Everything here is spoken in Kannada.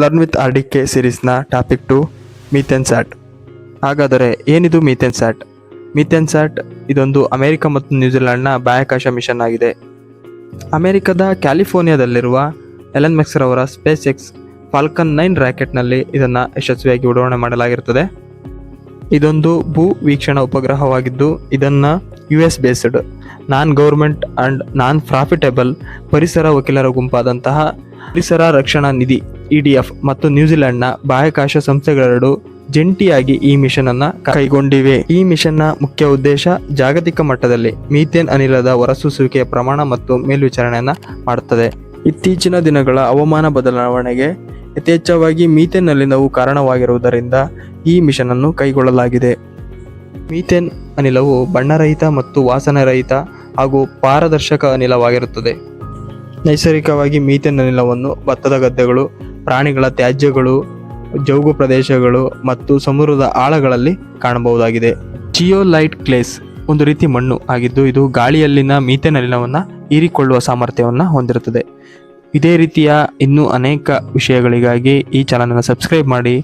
Learn with R D K ಸಿರೀಸ್ನ topic to methane sat ಹಾಗಾದರೆ ಏನಿದು ಮೀಥೆನ್ ಸ್ಯಾಟ್ ಮೀಥೆನ್ ಸ್ಯಾಟ್ ಇದೊಂದು ಅಮೆರಿಕ ಮತ್ತು ನ್ಯೂಜಿಲೆಂಡ್ನ ಬಾಹ್ಯಾಕಾಶ ಮಿಷನ್ ಆಗಿದೆ. ಅಮೆರಿಕದ ಕ್ಯಾಲಿಫೋರ್ನಿಯಾದಲ್ಲಿರುವ ಎಲನ್ ಮೆಕ್ಸರ್ ಅವರ ಸ್ಪೇಸ್ ಎಕ್ಸ್ ಫಾಲ್ಕನ್ ನೈನ್ ರಾಕೆಟ್ನಲ್ಲಿ ಇದನ್ನು ಯಶಸ್ವಿಯಾಗಿ ಉಡಾವಣೆ ಮಾಡಲಾಗಿರುತ್ತದೆ. ಇದೊಂದು ಭೂ ವೀಕ್ಷಣಾ ಉಪಗ್ರಹವಾಗಿದ್ದು, ಇದನ್ನು U S based non government and non profitable ಪರಿಸರ ವಕೀಲರ ಗುಂಪಾದಂತಹ ಪರಿಸರ ರಕ್ಷಣಾ ನಿಧಿ ಇಡಿಎಫ್ ಮತ್ತು ನ್ಯೂಜಿಲೆಂಡ್ನ ಬಾಹ್ಯಾಕಾಶ ಸಂಸ್ಥೆಗಳೆರಡು ಜಂಟಿಯಾಗಿ ಈ ಮಿಷನ್ ಅನ್ನ ಕೈಗೊಂಡಿವೆ. ಈ ಮಿಷನ್ನ ಮುಖ್ಯ ಉದ್ದೇಶ ಜಾಗತಿಕ ಮಟ್ಟದಲ್ಲಿ ಮೀಥೇನ್ ಅನಿಲದ ಹೊರಸೂಸುವಿಕೆಯ ಪ್ರಮಾಣ ಮತ್ತು ಮೇಲ್ವಿಚಾರಣೆಯನ್ನ ಮಾಡುತ್ತದೆ ಇತ್ತೀಚಿನ ದಿನಗಳ ಹವಾಮಾನ ಬದಲಾವಣೆಗೆ ಯಥೇಚ್ಛವಾಗಿ ಮೀಥೇನ್ ಅನಿಲವು ಕಾರಣವಾಗಿರುವುದರಿಂದ ಈ ಮಿಷನ್ ಅನ್ನು ಕೈಗೊಳ್ಳಲಾಗಿದೆ. ಮೀಥೇನ್ ಅನಿಲವು ಬಣ್ಣರಹಿತ ಮತ್ತು ವಾಸನರಹಿತ ಹಾಗೂ ಪಾರದರ್ಶಕ ಅನಿಲವಾಗಿರುತ್ತದೆ. ನೈಸರ್ಗಿಕವಾಗಿ ಮೀಥೇನ್ ಅನಿಲವನ್ನು ಭತ್ತದ ಗದ್ದೆಗಳು ಪ್ರಾಣಿಗಳ ತ್ಯಾಜ್ಯಗಳು, ಜೌಗು ಪ್ರದೇಶಗಳು ಮತ್ತು ಸಮುದ್ರದ ಆಳಗಳಲ್ಲಿ ಕಾಣಬಹುದಾಗಿದೆ. ಜಿಯೋಲೈಟ್ ಕ್ಲೇಸ್ ಒಂದು ರೀತಿ ಮಣ್ಣು ಆಗಿದ್ದು, ಇದು ಗಾಳಿಯಲ್ಲಿನ ಮೀಥೇನ್ ಹೀರಿಕೊಳ್ಳುವ ಸಾಮರ್ಥ್ಯವನ್ನು ಹೊಂದಿರುತ್ತದೆ. ಇದೇ ರೀತಿಯ ಇನ್ನೂ ಅನೇಕ ವಿಷಯಗಳಿಗಾಗಿ ಈ ಚಾನಲನ್ನು ಸಬ್ಸ್ಕ್ರೈಬ್ ಮಾಡಿ